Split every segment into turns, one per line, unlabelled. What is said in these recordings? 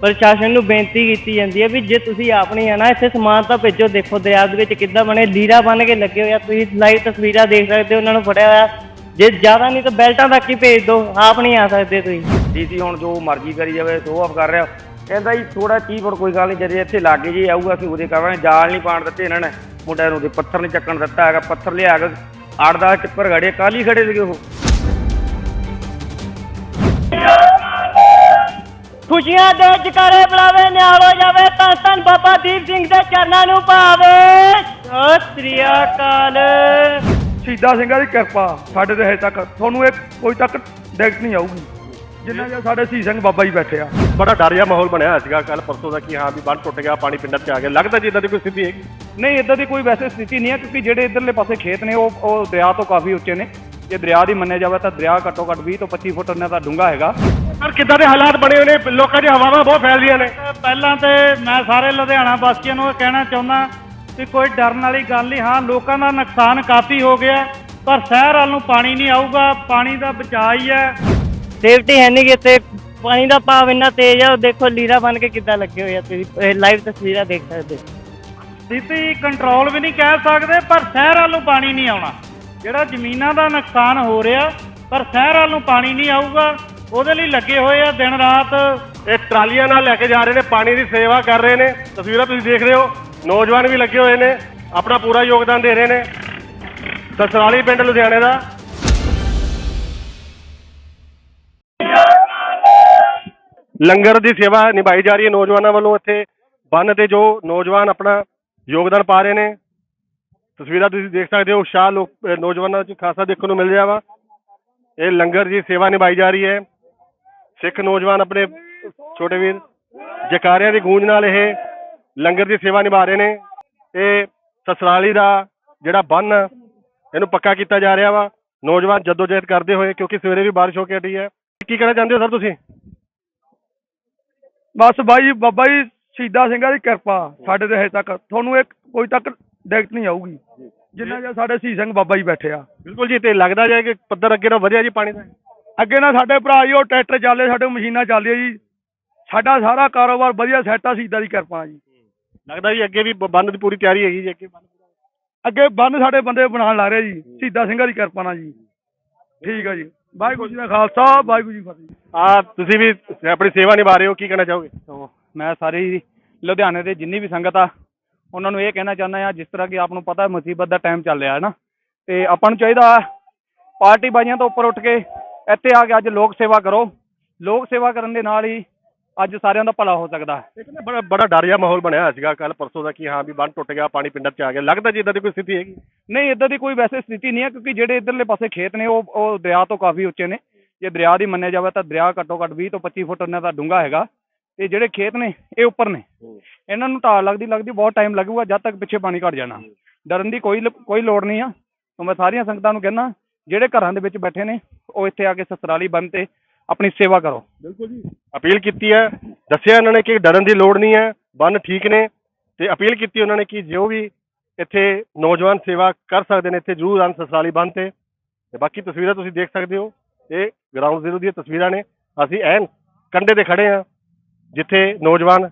ਪ੍ਰਸ਼ਾਸਨ ਨੂੰ ਬੇਨਤੀ ਕੀਤੀ ਜਾਂਦੀ ਹੈ ਵੀ ਜੇ ਤੁਸੀਂ ਆਪ ਨਹੀਂ ਨਾ ਇੱਥੇ ਸਮਾਨ ਤਾਂ ਭੇਜੋ। ਦੇਖੋ ਦਰਿਆ ਦੇ ਵਿੱਚ ਕਿੱਦਾਂ ਬਣੇ ਲੀਰਾ ਬਣ ਕੇ ਲੱਗੇ ਹੋਏ ਆ। ਤੁਸੀਂ ਲਾਈਵ ਤਸਵੀਰਾਂ ਦੇਖ ਸਕਦੇ ਹੋ, ਉਹਨਾਂ ਨੂੰ ਫੜਿਆ ਹੋਇਆ। ਜੇ ਜ਼ਿਆਦਾ ਨਹੀਂ ਤਾਂ ਬੈਲਟਾਂ ਤੱਕ ਹੀ ਭੇਜ ਦਿਓ, ਆਪ ਨਹੀਂ ਆ ਸਕਦੇ ਤੁਸੀਂ।
ਡੀਸੀ ਹੁਣ ਜੋ ਮਰਜ਼ੀ ਕਰੀ ਜਾਵੇ ਸ਼ੋਅ ਆਫ ਕਰ ਰਿਹਾ। ਕਹਿੰਦਾ ਜੀ ਥੋੜਾ 30 ਫੁੱਟ ਕੋਈ ਗੱਲ ਨਹੀਂ, ਜਦੇ ਇੱਥੇ ਲਾਗੇ ਜੀ ਆਊਗਾ, ਅਸੀਂ ਉਹਦੇ ਕਰਾਂਗੇ ਜਾਲ ਨਹੀਂ ਪਾਣ ਦਿੱਤੇ ਇਹਨਾਂ ਨੇ। ਮੁੰਡਿਆਂ ਨੂੰ ਤੇ ਪੱਥਰ ਨਹੀਂ ਚੱਕਣ ਦਿੱਤਾ ਹੈਗਾ, ਪੱਥਰ ਲਿਆ ਕੇ ਆੜਦਾ ਟਿੱਪਰ ਖੜੇ ਕਾਲੀ ਖੜੇ ਸੀਗੇ ਉਹ।
ਖੁਸ਼ੀਆਂ ਦੇ ਜਕਾਰੇ ਬੁਲਾਵੇ ਨਿਆਲ ਹੋ ਜਾਵੇ ਤਾਂ ਧੰਨ ਬਾਬਾ ਦੀਪ ਸਿੰਘ ਦੇ ਚਰਨਾਂ ਨੂੰ ਭਾਵੇ। ਸਤਿ ਸ੍ਰੀ ਅਕਾਲ।
ਸ਼ਹੀਦਾਂ ਸਿੰਘਾਂ ਦੀ ਕਿਰਪਾ ਸਾਡੇ ਤੇ ਹਜੇ ਤੱਕ ਤੁਹਾਨੂੰ ਇਹ ਕੋਈ ਤੱਕ ਡੈਕਟ ਨਹੀਂ ਆਊਗੀ। ਜਿੰਨਾ ਚਿਰ ਸਾਡੇ ਸ਼ਹੀਦ ਸਿੰਘ ਬਾਬਾ ਜੀ ਬੈਠੇ ਆ।
ਬੜਾ ਡਰ ਜਿਹਾ ਮਾਹੌਲ ਬਣਿਆ ਹੋਇਆ ਸੀਗਾ ਕੱਲ ਪਰਸੋਂ ਦਾ ਕਿ ਹਾਂ ਵੀ ਬੰਨ ਟੁੱਟ ਗਿਆ ਪਾਣੀ ਪਿੰਡਾਂ 'ਚ ਆ ਗਿਆ। ਲੱਗਦਾ ਜੀ ਇਦਾਂ ਦੀ ਕੋਈ ਸਥਿਤੀ ਹੈਗੀ?
ਨਹੀਂ ਇਦਾਂ ਦੀ ਕੋਈ ਵੈਸੇ ਸਥਿਤੀ ਨਹੀਂ ਹੈ ਕਿਉਂਕਿ ਜਿਹੜੇ ਇਧਰਲੇ ਪਾਸੇ ਖੇਤ ਨੇ ਉਹ ਉਹ ਦਰਿਆ ਤੋਂ ਕਾਫੀ ਉੱਚੇ ਨੇ। ਜੇ ਦਰਿਆ ਦੀ ਮੰਨਿਆ ਜਾਵੇ ਤਾਂ ਦਰਿਆ ਘੱਟੋ ਘੱਟ 20 ਤੋਂ 25 ਫੁੱਟ ਉਹਨਾਂ ਦਾ ਡੂੰਘਾ ਹੈਗਾ।
ਸਰ ਕਿੱਦਾਂ ਦੇ ਹਾਲਾਤ ਬਣੇ ਹੋਏ ਨੇ? ਲੋਕਾਂ 'ਚ ਹਵਾਵਾਂ ਬਹੁਤ ਫੈਲ ਰਹੀਆਂ ਨੇ।
ਪਹਿਲਾਂ ਤੇ ਮੈਂ ਸਾਰੇ ਲੁਧਿਆਣਾ ਵਾਸੀਆਂ ਨੂੰ ਇਹ ਕਹਿਣਾ ਚਾਹੁੰਦਾ ਕਿ ਕੋਈ ਡਰਨ ਵਾਲੀ ਗੱਲ ਨਹੀਂ। ਹਾਂ ਲੋਕਾਂ ਦਾ ਨੁਕਸਾਨ ਕਾਫੀ ਹੋ ਗਿਆ ਪਰ ਸ਼ਹਿਰ ਵੱਲ ਨੂੰ ਪਾਣੀ ਨਹੀਂ ਆਊਗਾ। ਪਾਣੀ ਦਾ ਬਚਾਅ ਹੀ ਹੈ।
ਸੇਫਟੀ ਹੈ ਨਹੀਂ ਕਿ ਇੱਥੇ ਪਾਣੀ ਦਾ ਭਾਵ ਇੰਨਾ ਤੇਜ਼ ਹੈ। ਉਹ ਦੇਖੋ ਲੀਰਾ ਬਣ ਕੇ ਕਿੱਦਾਂ ਲੱਗੇ ਹੋਏ ਆ ਤੁਸੀਂ। ਲਾਈਵ ਤਸਵੀਰਾਂ ਦੇਖ ਸਕਦੇ ਹੋ।
ਸਥਿਤੀ ਕੰਟਰੋਲ ਵੀ ਨਹੀਂ ਕਹਿ ਸਕਦੇ ਪਰ ਸ਼ਹਿਰ ਵੱਲ ਨੂੰ ਪਾਣੀ ਨਹੀਂ ਆਉਣਾ। ਜਿਹੜਾ ਜ਼ਮੀਨਾਂ ਦਾ ਨੁਕਸਾਨ ਹੋ ਰਿਹਾ, ਪਰ ਸ਼ਹਿਰ ਵੱਲ ਨੂੰ ਪਾਣੀ ਨਹੀਂ ਆਊਗਾ, ਉਹਦੇ ਲਈ ਲੱਗੇ ਹੋਏ ਆ ਦਿਨ ਰਾਤ।
ਇਹ ਟਰਾਲੀਆਂ ਨਾਲ ਲੈ ਕੇ ਜਾ ਰਹੇ ਨੇ, ਪਾਣੀ ਦੀ ਸੇਵਾ ਕਰ ਰਹੇ ਨੇ। ਤਸਵੀਰਾਂ ਤੁਸੀਂ ਦੇਖ ਰਹੇ ਹੋ, ਨੌਜਵਾਨ ਵੀ ਲੱਗੇ ਹੋਏ ਨੇ, ਆਪਣਾ ਪੂਰਾ ਯੋਗਦਾਨ ਦੇ ਰਹੇ ਨੇ। ਸਸਰਾਲੀ ਪਿੰਡ ਲੁਧਿਆਣੇ ਦਾ। ਲੰਗਰ ਦੀ ਸੇਵਾ ਨਿਭਾਈ ਜਾ ਰਹੀ ਹੈ ਨੌਜਵਾਨਾਂ ਵੱਲੋਂ ਇੱਥੇ। ਬੰਨ ਤੇ ਜੋ ਨੌਜਵਾਨ ਆਪਣਾ ਯੋਗਦਾਨ ਪਾ ਰਹੇ ਨੇ ਤਸਵੀਰਾਂ ਤੁਸੀਂ ਦੇਖ ਸਕਦੇ ਹੋ, ਸ਼ਾਹ ਲੋਕ ਨੌਜਵਾਨਾਂ 'ਚ ਖਾਸਾ ਦੇਖਣ ਨੂੰ ਮਿਲ ਰਿਹਾ ਵਾ। ਇਹ ਲੰਗਰ ਦੀ ਸੇਵਾ ਨਿਭਾਈ ਜਾ ਰਹੀ ਹੈ। ਸਿੱਖ ਨੌਜਵਾਨ ਆਪਣੇ ਛੋਟੇ ਵੀਰ ਜਕਾਰਿਆਂ ਦੀ ਗੂੰਜ ਨਾਲ ਇਹ ਲੰਗਰ ਦੀ ਸੇਵਾ ਨਿਭਾ ਰਹੇ ਨੇ। ਇਹ ਸਸਰਾਲੀ ਦਾ ਜਿਹੜਾ ਬੰਨ, ਇਹਨੂੰ ਪੱਕਾ ਕੀਤਾ ਜਾ ਰਿਹਾ ਵਾ। ਨੌਜਵਾਨ ਜਦੋਜਹਿਦ ਕਰਦੇ ਹੋਏ, ਕਿਉਂਕਿ ਸਵੇਰੇ ਵੀ ਬਾਰਿਸ਼ ਹੋ ਕੇ ਹਟੀ ਹੈ। ਕੀ ਕਹਿਣਾ ਚਾਹੁੰਦੇ ਹੋ ਸਰ ਤੁਸੀਂ?
ਬਸ ਬਾਈ, ਬਾਬਾ ਜੀ ਸ਼ਹੀਦਾਂ ਸਿੰਘਾਂ ਦੀ ਕਿਰਪਾ ਸਾਡੇ ਤੇ ਹਜੇ ਤੱਕ। ਤੁਹਾਨੂੰ ਇਹ ਕੋਈ ਤੱਕ ਡੈਕਟ ਨਹੀਂ ਆਊਗੀ। ਜਿੰਨਾ ਚਿਰ ਸਾਡੇ ਸ਼ਹੀਦ ਸਿੰਘ ਬਾਬਾ ਜੀ ਬੈਠੇ ਆ।
ਬਿਲਕੁਲ ਜੀ ਤੇ ਲੱਗਦਾ ਜਾਏ ਕਿ ਪੱਧਰ ਅੱਗੇ ਨਾਲੋਂ ਵਧਿਆ ਜੀ ਪਾਣੀ ਦਾ।
ਅੱਗੇ ਨਾ ਸਾਡੇ ਭਰਾ ਜੀ ਉਹ ਟਰੈਕਟਰ ਚੱਲਦੇ ਸਾਡੇ ਮਸ਼ੀਨਾਂ ਚੱਲਦੀਆਂ ਜੀ। ਸਾਡਾ ਸਾਰਾ ਕਾਰੋਬਾਰ ਵਧੀਆ ਸੈੱਟ ਆ ਸ਼ਹੀਦਾਂ ਦੀ ਕਿਰਪਾ ਜੀ।
ਲੱਗਦਾ ਜੀ ਅੱਗੇ ਵੀ ਬੰਨ ਦੀ ਪੂਰੀ ਤਿਆਰੀ ਹੈਗੀ ਜੀ ਅੱਗੇ ਬੰਨ੍ਹ
ਅੱਗੇ ਬੰਨ ਸਾਡੇ ਬੰਦੇ ਬਣਾਉਣ ਲੱਗ ਰਹੇ ਜੀ ਸ਼ਹੀਦਾਂ ਸਿੰਘਾਂ ਦੀ ਕਿਰਪਾ ਨਾਲ ਜੀ। ਠੀਕ ਆ ਜੀ। ਵਾਹਿਗੁਰੂ ਜੀ ਦਾ ਖਾਲਸਾ ਵਾਹਿਗੁਰੂ ਜੀ ਫਤਿਹ।
ਆ ਤੁਸੀਂ ਵੀ ਆਪਣੀ ਸੇਵਾ ਨਿਭਾ ਰਹੇ ਹੋ ਕੀ ਕਹਿਣਾ ਚਾਹੋਗੇ?
ਸੋ ਮੈਂ ਸਾਰੀ ਲੁਧਿਆਣੇ ਦੇ ਜਿੰਨੀ ਵੀ ਸੰਗਤ ਆ ਉਹਨਾਂ ਨੂੰ ਇਹ ਕਹਿਣਾ ਚਾਹੁੰਦਾ ਆ ਜਿਸ ਤਰ੍ਹਾਂ ਕਿ ਆਪ ਨੂੰ ਪਤਾ ਹੈ ਮੁਸੀਬਤ ਦਾ ਟਾਈਮ ਚੱਲ ਰਿਹਾ ਹੈ ਨਾ। ਤੇ ਆਪਾਂ ਨੂੰ ਚਾਹੀਦਾ ਪਾਰਟੀ ਬਾਜ਼ੀਆਂ ਤੋਂ ਉੱਪਰ ਉੱਠ ਕੇ ਇੱਥੇ ਆ ਕੇ ਅੱਜ ਲੋਕ ਸੇਵਾ ਕਰੋ। ਲੋਕ ਸੇਵਾ ਕਰਨ ਦੇ ਨਾਲ ਹੀ ਅੱਜ ਸਾਰਿਆਂ ਦਾ ਭਲਾ ਹੋ ਸਕਦਾ ਹੈ।
ਬੜਾ ਬੜਾ ਡਰ ਜਿਹਾ ਮਾਹੌਲ ਬਣਿਆ ਹੋਇਆ ਸੀਗਾ ਕੱਲ ਪਰਸੋਂ ਦਾ ਕਿ ਹਾਂ ਵੀ ਬੰਨ ਟੁੱਟ ਗਿਆ ਪਾਣੀ ਪਿੰਡਾਂ 'ਚ ਆ ਗਿਆ। ਲੱਗਦਾ ਜੀ ਇਦਾਂ ਦੀ ਕੋਈ ਸਥਿਤੀ ਹੈਗੀ?
ਨਹੀਂ ਇਦਾਂ ਦੀ ਕੋਈ ਵੈਸੇ ਸਥਿਤੀ ਨਹੀਂ ਹੈ ਕਿਉਂਕਿ ਜਿਹੜੇ ਇਧਰਲੇ ਪਾਸੇ ਖੇਤ ਨੇ ਉਹ ਉਹ ਦਰਿਆ ਤੋਂ ਕਾਫੀ ਉੱਚੇ ਨੇ। ਜੇ ਦਰਿਆ ਦੀ ਮੰਨਿਆ ਜਾਵੇ ਤਾਂ ਦਰਿਆ ਘੱਟੋ ਘੱਟ 20 ਤੋਂ 25 ਫੁੱਟ ਉਹਨਾਂ ਦਾ ਡੂੰਘਾ ਹੈਗਾ। ਤੇ ਜਿਹੜੇ ਖੇਤ ਨੇ ਇਹ ਉੱਪਰ ਨੇ। ਇਹਨਾਂ ਨੂੰ ਢਾਲ ਲੱਗਦੀ ਲੱਗਦੀ ਬਹੁਤ ਟਾਈਮ ਲੱਗੂਗਾ ਜਦ ਤੱਕ ਪਿੱਛੇ ਪਾਣੀ ਘਟ ਜਾਣਾ। ਡਰਨ ਦੀ ਕੋਈ ਕੋਈ ਲੋੜ ਨਹੀਂ ਆ। ਤਾਂ ਮੈਂ ਸਾਰੀਆਂ ਸੰਗਤਾਂ ਨੂੰ ਕਹਿੰਦਾ ਜਿਹੜੇ ਘਰਾਂ ਦੇ ਵਿੱਚ ਬੈਠੇ ਨੇ ਉਹ ਇੱਥੇ ਆ ਕੇ ਸਸਰਾਲੀ ਬੰਨ ਤੇ ਆਪਣੀ ਸੇਵਾ ਕਰੋ।
ਅਪੀਲ ਕੀਤੀ ਹੈ ਦੱਸਿਆ ਇਹਨਾਂ ਨੇ ਕਿ ਡਰਨ ਦੀ ਲੋੜ ਨਹੀਂ ਹੈ ਬੰਨ ਠੀਕ ਨੇ। ਤੇ ਅਪੀਲ ਕੀਤੀ ਉਹਨਾਂ ਨੇ ਕਿ ਜੋ ਵੀ ਇੱਥੇ ਨੌਜਵਾਨ ਸੇਵਾ ਕਰ ਸਕਦੇ ਨੇ ਇੱਥੇ ਜ਼ਰੂਰ ਆਉਣ ਸਸਰਾਲੀ ਬੰਨ ਤੇ। ਤੇ ਬਾਕੀ ਤਸਵੀਰਾਂ ਤੁਸੀਂ ਦੇਖ ਸਕਦੇ ਹੋ ਇਹ ਗਰਾਊਂਡ ਜ਼ੀਰੋ ਦੀਆਂ ਤਸਵੀਰਾਂ ਨੇ। ਅਸੀਂ ਐਨ ਕੰਢੇ ਤੇ ਖੜੇ ਹਾਂ। ਜਿੱਥੇ ਨੌਜਵਾਨ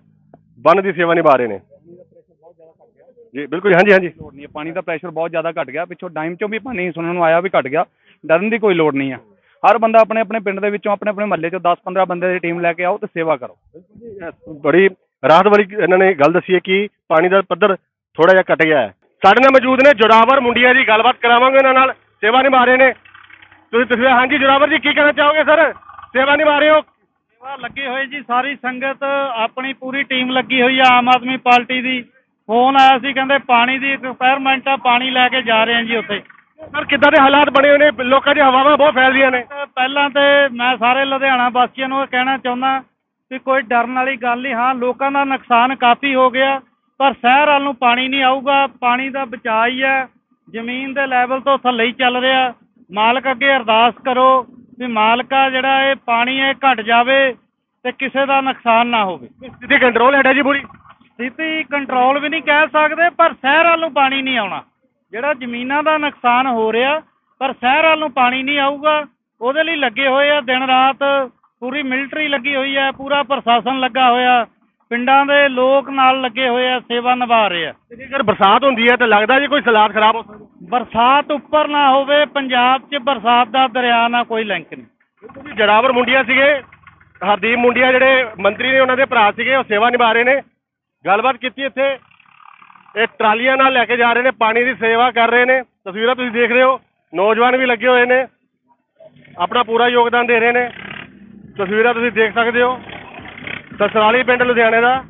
ਬੰਨ ਦੀ ਸੇਵਾ ਨਿਭਾ ਰਹੇ ਨੇ। ਜੀ ਬਿਲਕੁਲ ਹਾਂਜੀ ਹਾਂਜੀ।
ਲੋੜ ਨਹੀਂ ਹੈ। ਪਾਣੀ ਦਾ ਪ੍ਰੈਸ਼ਰ ਬਹੁਤ ਜ਼ਿਆਦਾ ਘਟ ਗਿਆ। ਪਿੱਛੋਂ ਡਾਈਮ ਚੋਂ ਵੀ ਪਾਣੀ ਸੁਣਨ ਨੂੰ ਆਇਆ ਵੀ ਘਟ ਗਿਆ। ਡਰਨ ਦੀ ਕੋਈ ਲੋੜ ਨਹੀਂ ਆ। ਹਰ ਬੰਦਾ ਆਪਣੇ ਆਪਣੇ ਪਿੰਡ ਦੇ ਵਿੱਚੋਂ ਆਪਣੇ ਆਪਣੇ ਮਹੱਲੇ ਚੋਂ 10-15 ਬੰਦੇ ਦੀ ਟੀਮ ਲੈ ਕੇ ਆਓ ਤੇ ਸੇਵਾ ਕਰੋ।
ਬੜੀ ਰਾਹਤ ਵਾਲੀ ਇਹਨਾਂ ਨੇ ਗੱਲ ਦੱਸੀ ਹੈ ਕਿ ਪਾਣੀ ਦਾ ਪੱਧਰ ਥੋੜਾ ਜਿਹਾ ਘਟ ਗਿਆ ਹੈ। ਸਾਡੇ ਨਾਲ ਮੌਜੂਦ ਨੇ ਜੋਰਾਵਰ ਮੁੰਡੀਆਂ ਦੀ ਗੱਲਬਾਤ ਕਰਾਵਾਂਗੇ ਇਹਨਾਂ ਨਾਲ। ਸੇਵਾ ਨਿਭਾ ਰਹੇ ਨੇ। ਤੁਸੀਂ ਤੁਸੀਂ ਹਾਂਜੀ ਜੋਰਾਵਰ ਜੀ ਕੀ ਕਹਿਣਾ ਚਾਹੋਗੇ ਸਰ? ਸੇਵਾ ਨਿਭਾ ਰਹੇ ਹੋ?
ਸੇਵਾ ਲੱਗੇ ਹੋਏ ਜੀ ਸਾਰੀ ਸੰਗਤ ਆਪਣੀ ਪੂਰੀ ਟੀਮ ਲੱਗੀ ਹੋਈ ਆ ਆਮ ਆਦਮੀ ਪਾਰਟੀ ਦੀ। ਫੋਨ ਆਇਆ ਸੀ ਕਹਿੰਦੇ ਪਾਣੀ ਦੀ ਰਿਕੁਆਇਰਮੈਂਟ ਆ ਪਾਣੀ ਲੈ ਕੇ ਜਾ ਰਹੇ ਆ ਜੀ ਉੱਥੇ।
ਸਰ ਕਿੱਦਾਂ ਦੇ ਹਾਲਾਤ ਬਣੇ ਹੋਏ ਨੇ? ਲੋਕਾਂ 'ਚ ਹਵਾਵਾਂ ਬਹੁਤ ਫੈਲ ਰਹੀਆਂ ਨੇ।
ਪਹਿਲਾਂ ਤੇ ਮੈਂ ਸਾਰੇ ਲੁਧਿਆਣਾ ਵਾਸੀਆਂ ਨੂੰ ਇਹ ਕਹਿਣਾ ਚਾਹੁੰਦਾ ਕਿ ਕੋਈ ਡਰਨ ਵਾਲੀ ਗੱਲ ਨਹੀਂ। ਹਾਂ ਲੋਕਾਂ ਦਾ ਨੁਕਸਾਨ ਕਾਫੀ ਹੋ ਗਿਆ ਪਰ ਸ਼ਹਿਰ ਵੱਲ ਨੂੰ ਪਾਣੀ ਨਹੀਂ ਆਊਗਾ। ਪਾਣੀ ਦਾ ਬਚਾਅ ਹੀ ਹੈ ਜ਼ਮੀਨ ਦੇ ਲੈਵਲ ਤੋਂ ਥੱਲੇ ਹੀ ਚੱਲ ਰਿਹਾ। ਮਾਲਕ ਅੱਗੇ ਅਰਦਾਸ ਕਰੋ। ਵੀ ਮਾਲਕਾ ਜਿਹੜਾ ਇਹ ਪਾਣੀ ਇਹ ਘਟ ਜਾਵੇ ਤੇ ਕਿਸੇ ਦਾ ਨੁਕਸਾਨ ਨਾ ਹੋਵੇ।
ਸਥਿਤੀ ਕੰਟਰੋਲ ਹੈਡਾ ਜੀ ਪੂਰੀ।
ਸਥਿਤੀ ਕੰਟਰੋਲ ਵੀ ਨਹੀਂ ਕਹਿ ਸਕਦੇ ਪਰ ਸ਼ਹਿਰ ਵੱਲ ਨੂੰ ਪਾਣੀ ਨਹੀਂ ਆਉਣਾ। ਜਿਹੜਾ ਜ਼ਮੀਨਾਂ ਦਾ ਨੁਕਸਾਨ ਹੋ ਰਿਹਾ ਪਰ ਸ਼ਹਿਰ ਵੱਲ ਨੂੰ ਪਾਣੀ ਨਹੀਂ ਆਊਗਾ ਉਹਦੇ ਲਈ ਲੱਗੇ ਹੋਏ ਆ ਦਿਨ ਰਾਤ ਪੂਰੀ ਮਿਲਟਰੀ ਲੱਗੀ ਹੋਈ ਹੈ ਪੂਰਾ ਪ੍ਰਸ਼ਾਸਨ ਲੱਗਾ ਹੋਇਆ ਪਿੰਡਾਂ ਦੇ ਲੋਕ ਨਾਲ ਲੱਗੇ ਹੋਏ ਆ ਸੇਵਾ ਨਿਭਾ ਰਹੇ ਆ।
ਜੇਕਰ ਬਰਸਾਤ ਹੁੰਦੀ ਹੈ ਤਾਂ ਲੱਗਦਾ ਜੀ ਕੋਈ ਸਲਾਦ ਖਰਾਬ ਹੋ ਸਕਦਾ।
ਬਰਸਾਤ ਉੱਪਰ ਨਾ ਹੋਵੇ ਪੰਜਾਬ 'ਚ ਬਰਸਾਤ ਦਾ ਦਰਿਆ ਨਾਲ ਕੋਈ ਲਿੰਕ ਨਹੀਂ।
ਕਿਉਂਕਿ ਜਰਾਵਰ ਮੁੰਡਿਆ ਸੀਗੇ। ਹਰਦੀਪ ਮੁੰਡਿਆ ਜਿਹੜੇ ਮੰਤਰੀ ਨੇ ਉਹਨਾਂ ਦੇ ਭਰਾ ਸੀਗੇ ਉਹ ਸੇਵਾ ਨਿਭਾ ਰਹੇ ਨੇ। ਗੱਲਬਾਤ ਕੀਤੀ ਇੱਥੇ। ਇਹ ਟਰਾਲੀਆਂ ਨਾਲ ਲੈ ਕੇ ਜਾ ਰਹੇ ਨੇ ਪਾਣੀ ਦੀ ਸੇਵਾ ਕਰ ਰਹੇ ਨੇ। ਤਸਵੀਰਾਂ ਤੁਸੀਂ ਦੇਖ ਰਹੇ ਹੋ। ਨੌਜਵਾਨ ਵੀ ਲੱਗੇ ਹੋਏ ਨੇ। ਆਪਣਾ ਪੂਰਾ ਯੋਗਦਾਨ ਦੇ ਰਹੇ ਨੇ। ਤਸਵੀਰਾਂ ਤੁਸੀਂ ਦੇਖ ਸਕਦੇ ਹੋ। ਸਸਰਾਲੀ ਪਿੰਡ ਲੁਧਿਆਣੇ ਦਾ।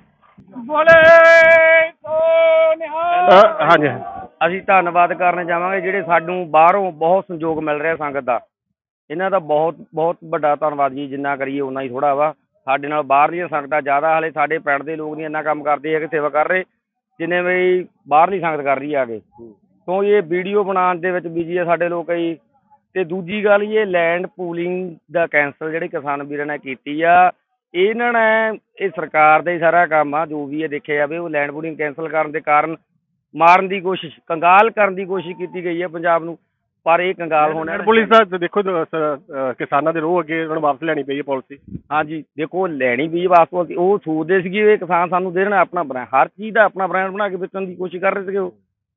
ਅ, ਹਾਂਜੀ।
ਅਸੀਂ ਧੰਨਵਾਦ ਕਰਨ ਜਾਵਾਂਗੇ ਜਿਹੜੇ ਸਾਨੂੰ ਬਾਹਰੋਂ ਬਹੁਤ ਸੰਯੋਗ ਮਿਲ ਰਿਹਾ ਸੰਗਤ ਦਾ। ਇਹਨਾਂ ਦਾ ਬਹੁਤ ਬਹੁਤ ਵੱਡਾ ਧੰਨਵਾਦ ਜੀ ਜਿੰਨਾ ਕਰੀਏ ਉਨਾ ਹੀ ਥੋੜਾ ਵਾ। ਸਾਡੇ ਨਾਲ ਬਾਹਰਲੀਆਂ ਸੰਗਤਾਂ ਜ਼ਿਆਦਾ ਹਲੇ ਸਾਡੇ ਪਿੰਡ ਦੇ ਲੋਕ ਨਹੀਂ ਇੰਨਾ ਕੰਮ ਕਰਦੇ ਹੈਗੇ ਸੇਵਾ ਕਰ ਰਹੇ ਜਿੰਨੇ ਵੀ ਬਾਹਰਲੀ ਸੰਗਤ ਕਰ ਰਹੀ ਆ ਆਗੇ ਕਿਉਂ ਇਹ ਵੀਡੀਓ ਬਣਾਉਣ ਦੇ ਵਿੱਚ ਬਿਜ਼ੀ ਆ ਸਾਡੇ ਲੋਕ ਕਈ ਤੇ ਦੂਜੀ ਗੱਲ ਇਹ ਲੈਂਡ ਪੂਲਿੰਗ ਦਾ ਕੈਂਸਲ ਜਿਹੜੇ ਕਿਸਾਨ ਵੀਰਾਂ ਨੇ ਕੀਤੀ ਆ ਇਹਨਾਂ ਨੇ ਇਹ ਸਰਕਾਰ ਦਾ ਹੀ ਸਾਰਾ ਕੰਮ ਆ ਜੋ ਵੀ ਇਹ ਦੇਖਿਆ ਜਾਵੇ ਉਹ ਲੈਂਡ ਪੂਲਿੰਗ ਕੈਂਸਲ ਕਰਨ ਦੇ ਕਾਰਨ ਮਾਰਨ ਦੀ ਕੋਸ਼ਿਸ਼ ਕੰਗਾਲ ਕਰਨ ਦੀ ਕੋਸ਼ਿਸ਼ ਕੀਤੀ ਗਈ ਹੈ ਪੰਜਾਬ ਨੂੰ ਪਰ ਇਹ ਕੰਗਾਲ ਹੋਣਾ
ਪੁਲਿਸ ਦਾ ਦੇਖੋ ਕਿਸਾਨਾਂ ਦੇ ਰੋਹ ਅੱਗੇ ਉਹਨਾਂ ਨੂੰ ਵਾਪਸ ਲੈਣੀ ਪਈ ਹੈ ਪਾਲਿਸੀ।
ਹਾਂਜੀ ਦੇਖੋ ਲੈਣੀ ਵੀ ਵਾਸਤਵ ਉਹ ਸੋਚਦੇ ਸੀਗੇ ਇਹ ਕਿਸਾਨ ਸਾਨੂੰ ਦੇਣ ਆਪਣਾ ਬ੍ਰਾਂਡ ਹਰ ਚੀਜ਼ ਦਾ ਆਪਣਾ ਬ੍ਰਾਂਡ ਬਣਾ ਕੇ ਵੇਚਣ ਦੀ ਕੋਸ਼ਿਸ਼ ਕਰ ਰਹੇ ਸੀਗੇ ਉਹ।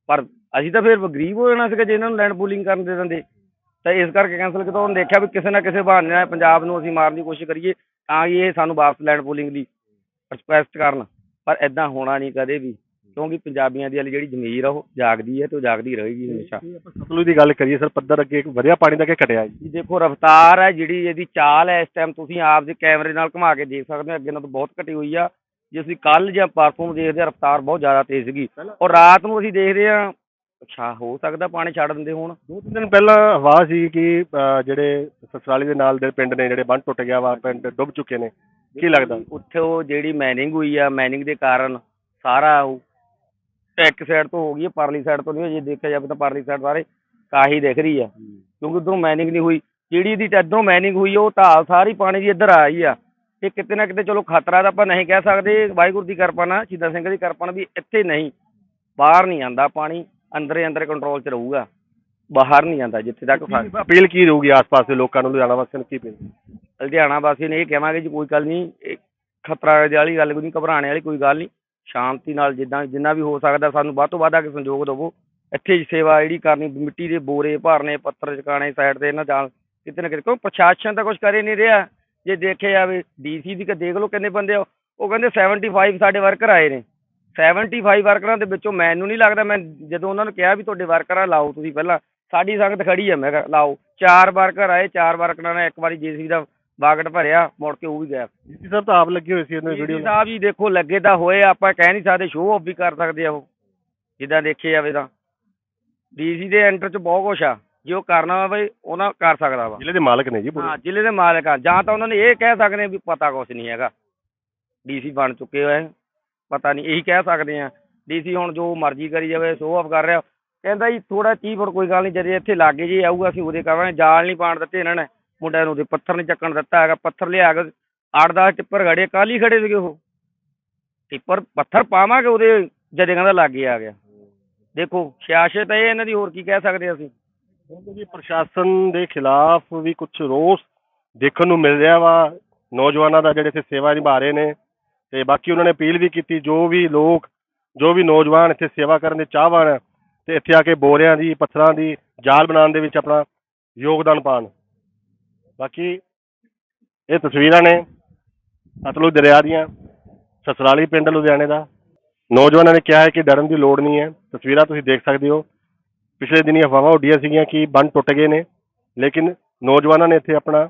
ਪਰ ਅਸੀਂ ਤਾਂ ਫਿਰ ਗਰੀਬ ਹੋ ਜਾਣਾ ਸੀਗਾ ਜੇ ਇਹਨਾਂ ਨੂੰ ਲੈਂਡ ਪੂਲਿੰਗ ਕਰਨ ਦੇ ਦਿੰਦੇ। ਤਾਂ ਇਸ ਕਰਕੇ ਕੈਂਸਲ ਕੀਤਾ ਉਹਨੇ ਦੇਖਿਆ ਵੀ ਕਿਸੇ ਨਾ ਕਿਸੇ ਬਹਾਨੇ ਨਾਲ ਪੰਜਾਬ ਨੂੰ ਅਸੀਂ ਮਾਰਨ ਦੀ ਕੋਸ਼ਿਸ਼ ਕਰੀਏ ਤਾਂ ਕਿ ਇਹ ਸਾਨੂੰ ਵਾਪਸ ਲੈਂਡ ਪੂਲਿੰਗ ਦੀ ਰਿਕੁਐਸਟ ਕਰਨ। ਪਰ ਐਦਾਂ ਹੋਣਾ ਨਹੀਂ ਕਦੇ ਵੀ। ਕਿਉਂਕਿ ਪੰਜਾਬੀਆਂ ਦੀ ਜਿਹੜੀ ਜ਼ਮੀਰ ਆ ਉਹ ਜਾਗਦੀ ਹੈ ਤੇ ਉਹ ਜਾਗਦੀ ਰਹੇਗੀ ਹਮੇਸ਼ਾ।
ਸਤਲੁਜ ਦੀ ਗੱਲ ਕਰੀਏ ਸਰ ਪੱਧਰ ਅੱਗੇ ਇੱਕ ਵਧਿਆ ਪਾਣੀ ਦਾ ਕਿ ਘਟਿਆ ਜੀ
ਦੇਖੋ ਰਫਤਾਰ ਹੈ ਜਿਹੜੀ ਇਹਦੀ ਚਾਲ ਹੈ ਇਸ ਟਾਈਮ ਤੁਸੀਂ ਆਪ ਦੇ ਕੈਮਰੇ ਨਾਲ ਘੁਮਾ ਕੇ ਦੇਖ ਸਕਦੇ ਹੋ ਅੱਗੇ ਨਾਲੋਂ ਬਹੁਤ ਘਟੀ ਹੋਈ ਆ। ਜੇ ਅਸੀਂ ਕੱਲ ਜਾਂ ਪਰਸੋਂ ਦੇਖਦੇ ਹਾਂ ਰਫਤਾਰ ਬਹੁਤ ਜ਼ਿਆਦਾ ਤੇਜ਼ ਸੀਗੀ। ਔਰ ਰਾਤ ਨੂੰ ਅਸੀਂ ਦੇਖਦੇ ਹਾਂ ਅੱਛਾ ਹੋ ਸਕਦਾ ਪਾਣੀ ਛੱਡ ਦਿੰਦੇ ਹੋਣ।
ਦੋ ਤਿੰਨ ਦਿਨ ਪਹਿਲਾਂ ਹਵਾ ਸੀ ਕਿ ਅ, ਜਿਹੜੇ ਸਸਰਾਲੀ ਦੇ ਨਾਲ ਦੇ ਪਿੰਡ ਨੇ ਜਿਹੜੇ ਬੰਨ ਟੁੱਟ ਗਿਆ ਵਾ ਪਿੰਡ ਡੁੱਬ ਚੁੱਕੇ ਨੇ। ਕੀ ਲੱਗਦਾ?
ਉੱਥੇ ਉਹ ਜਿਹੜੀ ਮੈਨਿੰਗ ਹੋਈ ਆ ਮੈਨਿੰਗ ਦੇ ਕਾਰਨ ਸਾਰਾ ਉਹ ਇੱਕ ਸਾਈਡ ਤੋਂ ਹੋ ਗਈ ਹੈ ਪਰਲੀ ਸਾਈਡ ਤੋਂ ਨਹੀਂ ਹੋਈ। ਜੇ ਦੇਖਿਆ ਜਾਵੇ ਤਾਂ ਪਰਲੀ ਸਾਈਡ ਸਾਰੇ ਕਾਹੀ ਦਿਖ ਰਹੀ ਆ। ਕਿਉਂਕਿ ਉਧਰੋਂ ਮੈਨਿੰਗ ਨਹੀਂ ਹੋਈ। ਜਿਹੜੀ ਇਹਦੀ ਇੱਧਰੋਂ ਮੈਨਿੰਗ ਹੋਈ ਉਹ ਢਾਲ ਸਾਰੀ ਪਾਣੀ ਦੀ ਇੱਧਰ ਆਈ ਆ। ਇਹ ਕਿਤੇ ਨਾ ਕਿਤੇ ਚਲੋ ਖਤਰਾ ਤਾਂ ਆਪਾਂ ਨਹੀਂ ਕਹਿ ਸਕਦੇ। ਵਾਹਿਗੁਰੂ ਦੀ ਕਿਰਪਾ ਨਾਲ ਸ਼ਹੀਦਾਂ ਸਿੰਘ ਦੀ ਕਿਰਪਾ ਨਾਲ ਵੀ ਇੱਥੇ ਨਹੀਂ। ਬਾਹਰ ਨਹੀਂ ਆਂਦਾ ਪਾਣੀ। ਅੰਦਰੇ ਅੰਦਰ ਕੰਟਰੋਲ 'ਚ ਰਹੂਗਾ। ਬਾਹਰ ਨਹੀਂ ਆਂਦਾ ਜਿੱਥੇ ਤੱਕ
ਅਪੀਲ ਕੀ ਰਹੂਗੀ ਆਸ-ਪਾਸ ਦੇ ਲੋਕਾਂ ਨੂੰ ਲੁਧਿਆਣਾ ਵਾਸੀਆਂ ਨੂੰ ਕੀ ਅਪੀਲ?
ਲੁਧਿਆਣਾ ਵਾਸੀ ਨੇ ਇਹ ਕਹਾਂਗੇ ਜੀ ਕੋਈ ਗੱਲ ਨਹੀਂ ਇਹ ਖਤਰਾ ਦੀ ਵਾਲੀ ਗੱਲ ਕੋਈ ਨਹੀਂ ਘਬਰਾਉਣ ਵਾਲੀ ਕੋਈ ਗੱਲ ਨਹੀਂ। ਸ਼ਾਂਤੀ ਨਾਲ ਜਿੱਦਾਂ, ਜਿੰਨਾ ਵੀ ਹੋ ਸਕਦਾ ਸਾਨੂੰ ਵੱਧ ਤੋਂ ਵੱਧ ਆ ਕੇ ਸੰਯੋਗ ਦਿਵੋ। ਇੱਥੇ ਸੇਵਾ ਜਿਹੜੀ ਕਰਨੀ, ਮਿੱਟੀ ਦੇ ਬੋਰੇ ਭਰਨੇ, ਪੱਥਰ ਚਕਾਣੇ ਸਾਈਡ ਤੇ ਇਹਨਾਂ ਜਾਲ ਕਿਤੇ ਨਾ ਕਿਤੇ ਕਿਉਂ ਪ੍ਰਸ਼ਾਸਨ ਤਾਂ ਕੁਝ ਕਰੇ ਨਹੀਂ ਰਿਹਾ। ਜੇ ਦੇਖਿਆ ਜਾਵੇ ਡੀਸੀ ਦੀ ਕਿ ਦੇਖ ਲਓ ਕਿੰਨੇ ਬੰਦੇ ਆ, ਉਹ ਕਹਿੰਦੇ 75 ਸਾਡੇ ਵਰਕਰ ਆਏ ਨੇ। 75 ਵਰਕਰਾਂ ਦੇ ਵਿੱਚੋਂ ਮੈਨੂੰ ਨਹੀਂ ਲੱਗਦਾ, ਮੈਂ ਜਦੋਂ ਉਹਨਾਂ ਨੂੰ ਕਿਹਾ ਵੀ ਤੁਹਾਡੇ ਵਰਕਰ ਆ, ਲਾਓ ਤੁਸੀਂ ਪਹਿਲਾਂ। ਸਾਡੀ ਸੰਗਤ ਖੜੀ ਆ, ਮੈਂ ਕਿਹਾ, ਲਾਓ। ਚਾਰ ਵਰਕਰ ਆਏ, ਚਾਰ ਵਰਕਰਾਂ ਨੇ ਇੱਕ ਵਾਰੀ ਜੀਸੀ ਦਾ ਬਾਗਟ ਭਰਿਆ ਮੁੜ ਕੇ ਉਹ ਵੀ ਗਿਆ
ਜੀ ਸਰ ਤਾਂ ਆਪ ਲੱਗੇ ਹੋਏ ਸੀ ਇਹਨਾਂ ਵੀਡੀਓ
ਡੀਸੀ ਸਾਹਿਬ ਜੀ ਦੇਖੋ ਲੱਗੇ ਤਾਂ ਹੋਏ ਆਪਾਂ ਕਹਿ ਨਹੀਂ ਸਕਦੇ ਸ਼ੋਅ ਆਫ ਵੀ ਕਰ ਸਕਦੇ ਆ ਉਹ। ਜਿੱਦਾਂ ਦੇਖੇ ਜਾਵੇ ਤਾਂ। ਡੀਸੀ ਦੇ ਐਂਟਰ ਚ ਬਹੁਤ ਕੁਛ ਆ। ਜੇ ਉਹ ਕਰਨਾ ਵਾ ਬਈ ਉਹਨਾਂ ਕਰ ਸਕਦਾ ਵਾ।
ਜ਼ਿਲ੍ਹੇ ਦੇ ਮਾਲਕ ਨੇ ਜੀ ਪੂਰੇ।
ਹਾਂ ਜ਼ਿਲ੍ਹੇ ਦੇ ਮਾਲਕ ਆ। ਜਾਂ ਤਾਂ ਉਹਨਾਂ ਨੇ ਇਹ ਕਹਿ ਸਕਦੇ ਆ ਵੀ ਪਤਾ ਕੁਛ ਨਹੀਂ ਹੈਗਾ। ਡੀਸੀ ਬਣ ਚੁੱਕੇ ਹੋਏ। ਪਤਾ ਨਹੀਂ ਇਹੀ ਕਹਿ ਸਕਦੇ ਆ। ਡੀਸੀ ਹੁਣ ਜੋ ਮਰਜ਼ੀ ਕਰੀ ਜਾਵੇ ਸ਼ੋਅ ਆਫ ਕਰ ਰਿਹਾ। ਕਹਿੰਦਾ ਜੀ ਥੋੜਾ ਚੀਜ਼ ਫੁੱਟ ਕੋਈ ਗੱਲ ਨਹੀਂ ਜਦੇ ਇੱਥੇ ਲਾਗੇ ਜੀ ਆਊਗਾ ਅਸੀਂ ਉਹਦੇ ਕਰਾਂਗੇ ਜਾਲ ਨਹੀਂ ਪਾਣ ਦਿੱਤੇ ਇਹਨਾਂ ਨੇ। ਮੁੰਡਿਆਂ ਨੂੰ ਤੇ ਪੱਥਰ ਨਹੀਂ ਚੱਕਣ ਦਿੱਤਾ ਹੈਗਾ, ਪੱਥਰ ਲਿਆ ਕੇ ਅੱਠ ਦਸ ਟਿੱਪਰ ਖੜੇ ਕੱਲ੍ਹ ਖੜੇ ਸੀਗੇ ਉਹ। ਟਿੱਪਰ ਪੱਥਰ ਪਾਵਾਂਗੇ ਉਹਦੇ ਜਦੇ ਕਹਿੰਦਾ ਲਾਗੇ ਆ ਗਿਆ। ਦੇਖੋ, ਸਿਆਸਤ ਹੈ ਇਹਨਾਂ ਦੀ, ਹੋਰ ਕੀ ਕਹਿ ਸਕਦੇ ਅਸੀਂ?
ਜੀ ਪ੍ਰਸ਼ਾਸਨ ਦੇ ਖਿਲਾਫ ਵੀ ਕੁਝ ਰੋਸ ਦੇਖਣ ਨੂੰ ਮਿਲ ਰਿਹਾ ਵਾ। ਨੌਜਵਾਨਾਂ ਦਾ ਜਿਹੜੇ ਇੱਥੇ ਸੇਵਾ ਨਿਭਾ ਰਹੇ ਨੇ ਤੇ ਬਾਕੀ ਉਹਨਾਂ ਨੇ ਅਪੀਲ ਵੀ ਕੀਤੀ, ਜੋ ਵੀ ਲੋਕ, ਜੋ ਵੀ ਨੌਜਵਾਨ ਇੱਥੇ ਸੇਵਾ ਕਰਨ ਦੇ ਚਾਹਵਾਨ ਤੇ ਇੱਥੇ ਆ ਕੇ ਬੋਰਿਆਂ ਦੀ, ਪੱਥਰਾਂ ਦੀ ਜਾਲ ਬਣਾਉਣ ਦੇ ਵਿੱਚ ਆਪਣਾ ਯੋਗਦਾਨ ਪਾਉਣ। ਬਾਕੀ ਇਹ ਤਸਵੀਰਾਂ ਨੇ ਸਤਲੁਜ ਦਰਿਆ ਦੀਆਂ, ਸਸਰਾਲੀ ਪਿੰਡ ਲੁਧਿਆਣੇ ਦਾ। ਨੌਜਵਾਨਾਂ ਨੇ ਕਿਹਾ ਹੈ ਕਿ ਡਰਨ ਦੀ ਲੋੜ ਨਹੀਂ ਹੈ। ਤਸਵੀਰਾਂ ਤੁਸੀਂ ਦੇਖ ਸਕਦੇ ਹੋ। ਪਿਛਲੇ ਦਿਨੀ ਅਫਵਾਹਾਂ ਉੱਡੀਆਂ ਸੀਗੀਆਂ ਕਿ ਬੰਨ ਟੁੱਟ ਗਏ ਨੇ, ਲੇਕਿਨ ਨੌਜਵਾਨਾਂ ਨੇ ਇੱਥੇ ਆਪਣਾ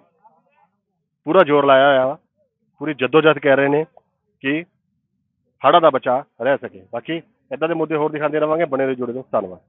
ਪੂਰਾ ਜ਼ੋਰ ਲਾਇਆ ਹੋਇਆ ਵਾ। ਪੂਰੀ ਜਦੋਜਹਦ ਕਰ ਰਹੇ ਨੇ ਕਿ ਹੜ੍ਹਾਂ ਦਾ ਬਚਾਅ ਰਹਿ ਸਕੇ। ਬਾਕੀ ਇਦਾਂ ਦੇ ਮੁੱਦੇ ਹੋਰ ਦਿਖਾਉਂਦੇ ਰਵਾਂਗੇ। ਬਣੇ ਰਹੋ ਜੁੜੇ ਰਹੋ। ਧੰਨਵਾਦ।